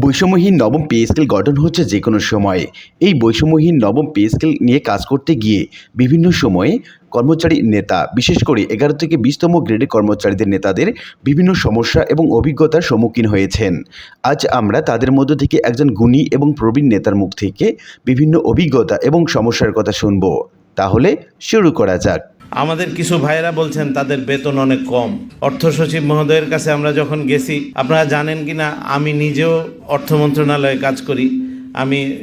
বৈষম্যহীন নবম pay scale গঠন হচ্ছে যে কোনো সময়ে। এই বৈষম্যহীন নবম পে স্কেল নিয়ে কাজ করতে গিয়ে বিভিন্ন সময়ে কর্মচারী নেতা, বিশেষ করে এগারো থেকে বিশতম গ্রেডের কর্মচারীদের নেতাদের বিভিন্ন সমস্যা এবং অভিজ্ঞতার সম্মুখীন হয়েছেন। আজ আমরা তাদের মধ্য থেকে একজন গুণী এবং প্রবীণ নেতার মুখ থেকে বিভিন্ন অভিজ্ঞতা এবং সমস্যার কথা শুনব। তাহলে শুরু করা যাক। আমাদের কিছু ভাইয়েরা বলছেন তাদের বেতন অনেক কম। অর্থ সচিব মহোদয়ের কাছে আমরা যখন গেছি, আপনারা জানেন কি না আমি নিজেও অর্থ মন্ত্রণালয়ে কাজ করি। আমি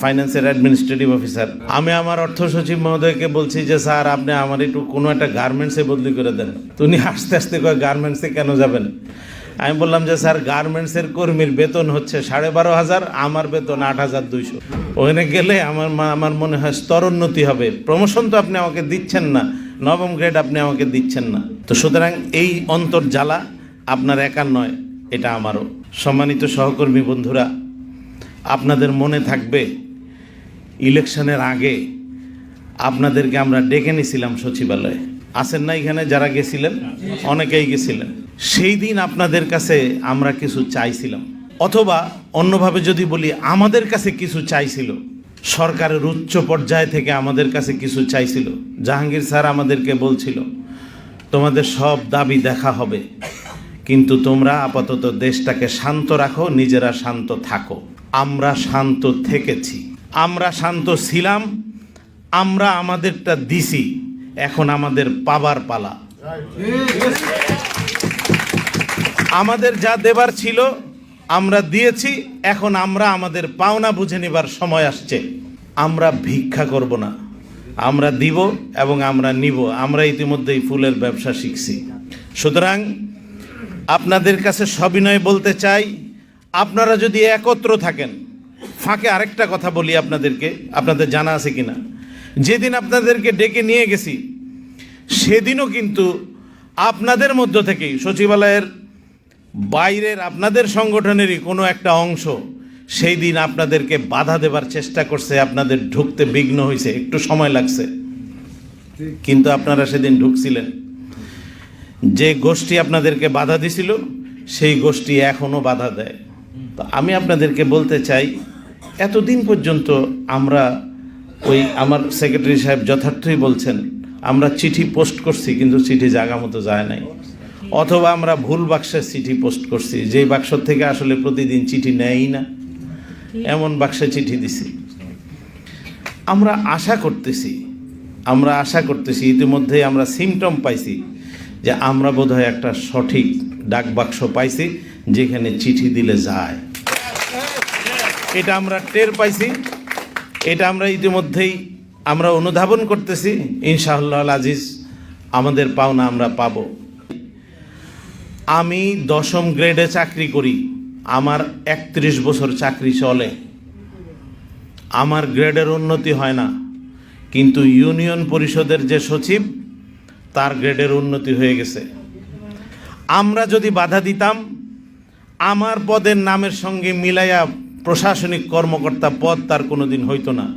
ফাইন্যান্সের অ্যাডমিনিস্ট্রেটিভ অফিসার। আমি আমার অর্থ সচিব মহোদয়কে বলছি যে, স্যার, আপনি আমার একটু কোনো একটা গার্মেন্টসে বদলি করে দেন। উনি আস্তে আস্তে কয়, গার্মেন্টসে কেন যাবেন? আমি বললাম যে, স্যার গার্মেন্টসের কর্মীর বেতন হচ্ছে সাড়ে বারো হাজার, আমার বেতন আট হাজার দুইশো। ওখানে গেলে আমার আমার মনে হয় স্তরোন্নতি হবে। প্রমোশন তো আপনি আমাকে দিচ্ছেন না, নবম গ্রেড আপনি আমাকে দিচ্ছেন না। তো সুতরাং এই অন্তর জ্বালা আপনার একার নয়, এটা আমারও। সম্মানিত সহকর্মী বন্ধুরা, আপনাদের মনে থাকবে, ইলেকশনের আগে আপনাদেরকে আমরা ডেকে নিছিলাম সচিবালয়ে। আছেন না এখানে? যারা গেছিলেন? অনেকেই গেছিলেন। সেই দিন আপনাদের কাছে আমরা কিছু চাইছিলাম। অথবা অন্যভাবে যদি বলি, আমাদের কাছে কিছু চাইছিল। সরকারের উচ্চ পর্যায় থেকে আমাদের কাছে কিছু চাইছিল। জাহাঙ্গীর স্যার আমাদেরকে বলছিল, তোমাদের সব দাবি দেখা হবে। কিন্তু তোমরা আপাতত দেশটাকে শান্ত রাখো, নিজেরা শান্ত থাকো। আমরা শান্ত থেকেছি। আমরা শান্ত ছিলাম, আমরা আমাদেরটা দিছি। এখন আমাদের পাবার পালা। আমাদের যা দেবার ছিল, আমরা দিয়েছি, এখন আমরা আমাদের পাওনা বুঝে নেবার সময় আসছে। আমরা ভিক্ষা করব না। আমরা দিব এবং আমরা নিব। আমরা ইতিমধ্যেই ফুলের ব্যবসা শিখছি। সুতরাং আপনাদের কাছে সবিনয় বলতে চাই, আপনারা যদি একত্র থাকেন, ফাঁকে আরেকটা কথা বলি আপনাদেরকে, আপনাদের জানা আছে কিনা? যেদিন আপনাদেরকে ডেকে নিয়ে গেছি, সেদিনও কিন্তু আপনাদের মধ্য থেকেই, সচিবালয়ের বাইরের আপনাদের সংগঠনেরই কোনো একটা অংশ সেই দিন আপনাদেরকে বাধা দেবার চেষ্টা করছে, আপনাদের ঢুকতে বিঘ্ন হয়েছে একটু সময় লাগছে। কিন্তু আপনারা সেদিন ঢুকছিলেন। যে গোষ্ঠী আপনাদেরকে বাধা দিছিল, সেই গোষ্ঠী এখনও বাধা দেয়। তো আমি আপনাদেরকে বলতে চাই, এতদিন পর্যন্ত আমরা ওই আমার সেক্রেটারি সাহেব যথার্থই বলছেন, আমরা চিঠি পোস্ট করছি, কিন্তু চিঠি জায়গা মতো যায় নাই। অথবা আমরা ভুল বাক্সে চিঠি পোস্ট করছি, যেই বাক্স থেকে আসলে প্রতিদিন চিঠি নেয়ই না। এমন বাক্সে চিঠি দিছি। আমরা আশা করতেছি, আমরা আশা করতেছি, ইতিমধ্যেই আমরা সিমটম পাইছি যে আমরা বোধহয় একটা সঠিক ডাক বাক্স পাইছি, যেখানে চিঠি দিলে যায়। এটা আমরা টের পাইছি। এটা আমরা ইতিমধ্যেই আমরা অনুধাবন করতেছি, ইনশাআল্লাহ আজিজ, আমাদের পাওনা আমরা পাব। আমি দশম গ্রেডে চাকরি করি, আমার একত্রিশ বছর চাকরি চলে। আমার গ্রেডের উন্নতি হয় না, কিন্তু ইউনিয়ন পরিষদের যে সচিব, তার গ্রেডের উন্নতি হয়ে গেছে। আমরা যদি বাধা দিতাম, আমার পদের নামের সঙ্গে মিলাইয়া প্রশাসনিক কর্মকর্তা পদ তার কোনো দিন হইতো না।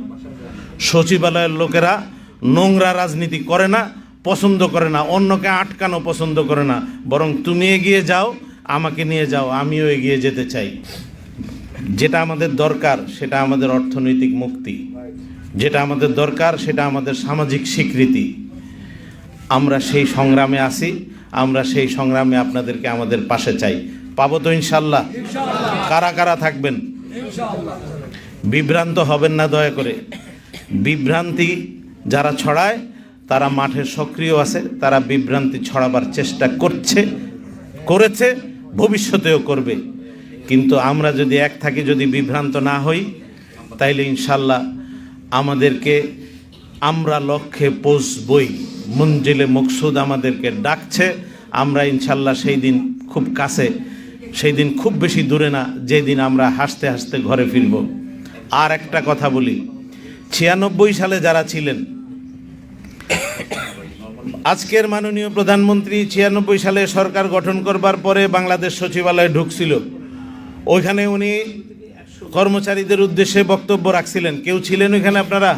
সচিবালয়ের লোকেরা নোংরা রাজনীতি করে না, পছন্দ করে না, অন্যকে আটকানো পছন্দ করে না। বরং তুমি এগিয়ে যাও, আমাকে নিয়ে যাও, আমিও এগিয়ে যেতে চাই। যেটা আমাদের দরকার, সেটা আমাদের অর্থনৈতিক মুক্তি। যেটা আমাদের দরকার, সেটা আমাদের সামাজিক স্বীকৃতি। আমরা সেই সংগ্রামে আছি, আমরা সেই সংগ্রামে আপনাদেরকে আমাদের পাশে চাই। পাবো তো ইনশাল্লাহ। কারা কারা থাকবেন? বিভ্রান্ত হবেন না দয়া করে। বিভ্রান্তি যারা ছড়ায়, তারা মাঠে সক্রিয় আছে, তারা বিভ্রান্তি ছড়াবার চেষ্টা করছে, করেছে, ভবিষ্যতেও করবে। কিন্তু আমরা যদি এক থাকি, যদি বিভ্রান্ত না হই, তাইলে ইনশাল্লাহ আমাদেরকে আমরা লক্ষ্যে পৌঁছবই। মঞ্জিলে মকসুদ আমাদেরকে ডাকছে, আমরা ইনশাল্লাহ সেই দিন খুব কাছে সেই দিন খুব বেশি দূরে না যেদিন আমরা হাসতে হাসতে ঘরে ফিরব। আর একটা কথা বলি, ছিয়ানব্বই সালে যারা ছিলেন, আজকের মাননীয় প্রধানমন্ত্রী ছিয়ানব্বই সালে সরকার গঠন করবার পরে বাংলাদেশ সচিবালয়ে ঢুকছিল। ওইখানে উনি কর্মচারীদের উদ্দেশ্যে বক্তব্য রাখছিলেন। কেউ ছিলেন ওইখানে আপনারা?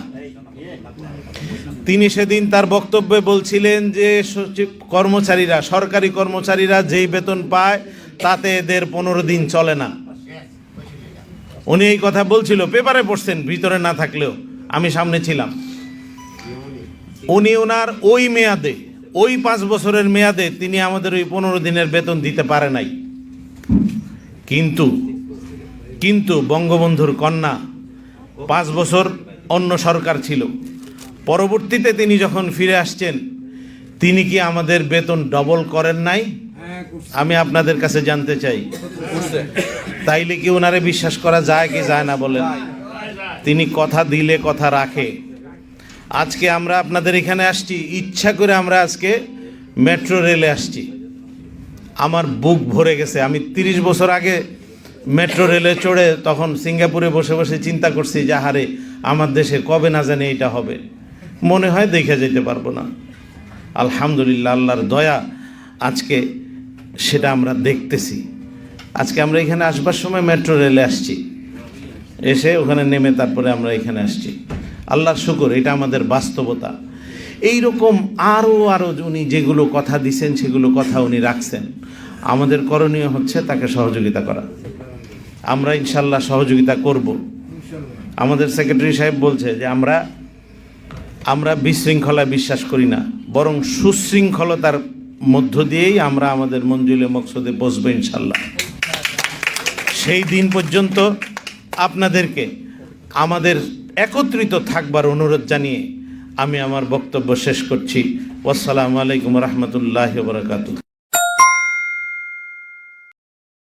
তিনি সেদিন তার বক্তব্যে বলছিলেন যে সচিব কর্মচারীরা, সরকারি কর্মচারীরা যেই বেতন পায় তাতে এদের পনেরো দিন চলে না। উনি এই কথা বলছিল, পেপারে পড়ছেন, ভিতরে না থাকলেও। আমি সামনে ছিলাম। উনি ওনার ওই মেয়াদে, ওই পাঁচ বছরের মেয়াদে তিনি আমাদের ওই পনেরো দিনের বেতন দিতে পারে নাই। কিন্তু কিন্তু বঙ্গবন্ধুর কন্যা পাঁচ বছর অন্য সরকার ছিল। পরবর্তীতে তিনি যখন ফিরে আসছেন, তিনি কি আমাদের বেতন ডবল করেন নাই? আমি আপনাদের কাছে জানতে চাই। তাইলে কি ওনারে বিশ্বাস করা যায় কি যায় না বলেন? তিনি কথা দিলে কথা রাখে। আজকে আমরা আপনাদের এখানে আসছি, ইচ্ছা করে আমরা আজকে মেট্রো রেলে আসছি। আমার বুক ভরে গেছে। আমি তিরিশ বছর আগে মেট্রো রেলে চড়ে তখন সিঙ্গাপুরে বসে বসে চিন্তা করছি যে হারে আমার দেশে কবে না জানি এটা হবে? মনে হয় দেখে যেতে পারব না। আলহামদুলিল্লাহ, আল্লাহর দয়া আজকে সেটা আমরা দেখতেছি। আজকে আমরা এখানে আসবার সময় মেট্রো রেলে আসছি। এসে ওখানে নেমে তারপরে আমরা এখানে আসছি। আল্লাহর শুকর, এটা আমাদের বাস্তবতা। এই রকম আরও আরও উনি যেগুলো কথা দিছেন, সেগুলো কথা উনি রাখছেন। আমাদের করণীয় হচ্ছে তাকে সহযোগিতা করা। আমরা ইনশাল্লাহ সহযোগিতা করব। আমাদের সেক্রেটারি সাহেব বলছে যে আমরা আমরা বিশৃঙ্খলায় বিশ্বাস করি না, বরং সুশৃঙ্খলতার মধ্য দিয়েই আমরা আমাদের মঞ্জুলে মকসদে বসবো ইনশাল্লাহ। সেই দিন পর্যন্ত আপনাদেরকে আমাদের একত্রিত থাকবার অনুরোধ জানিয়ে আমি আমার বক্তব্য শেষ করছি। আসসালামু আলাইকুম রহমতুল্লাহ বরকাত